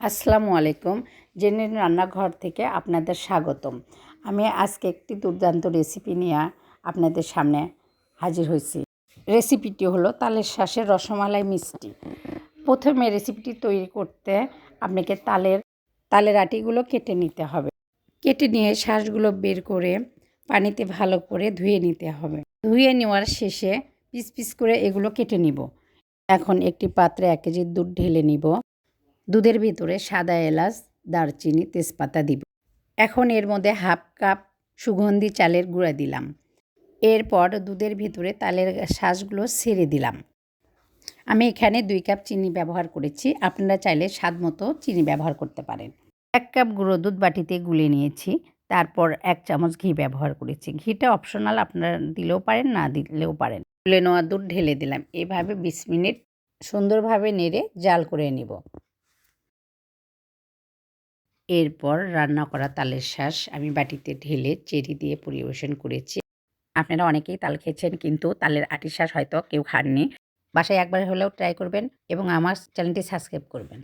আসসালামু আলাইকুম। জেনে রান্নাঘর থেকে আপনাদের স্বাগতম। আমি আজকে একটি দুর্দান্ত রেসিপি নিয়ে আপনাদের সামনে হাজির হয়েছি। রেসিপিটি হলো তালের শ্বাসের রসমালাই মিষ্টি। প্রথমে রেসিপিটি তৈরি করতে আপনাকে তালের তালের আটিগুলো কেটে নিতে হবে। কেটে নিয়ে শ্বাসগুলো বের করে পানিতে ভালো করে ধুয়ে নিতে হবে। ধুয়ে নেওয়ার শেষে পিস পিস করে এগুলো কেটে নিব। এখন একটি পাত্রে এক কেজি দুধ ঢেলে নিব। দুধের ভিতরে সাদা এলাচ, দারচিনি, তেজপাতা দিব। এখন এর মধ্যে হাফ কাপ সুগন্ধি চালের গুঁড়া দিলাম। এরপর দুধের ভিতরে তালের শ্বাসগুলো ছেড়ে দিলাম। আমি এখানে দুই কাপ চিনি ব্যবহার করেছি। আপনারা চাইলে স্বাদ মতো চিনি ব্যবহার করতে পারেন। এক কাপ গুঁড়ো দুধ বাটিতে গুলে নিয়েছি। তারপর এক চামচ ঘি ব্যবহার করেছি। ঘিটা অপশনাল আপনারা দিলেও পারেন, না দিলেও পারেন। গুলে নেওয়া দুধ ঢেলে দিলাম। এভাবে বিশ মিনিট সুন্দরভাবে নেড়ে জাল করে নিব। এরপর রান্না করা তালের শ্বাস আমি বাটিতে ঢেলে চেরি দিয়ে পরিবেশন করেছি। আপনারা অনেকেই তাল খেয়েছেন, কিন্তু তালের আটির শ্বাস হয়তো কেউ খাননি। বাসায় একবার হলেও ট্রাই করবেন এবং আমার চ্যানেলটি সাবস্ক্রাইব করবেন।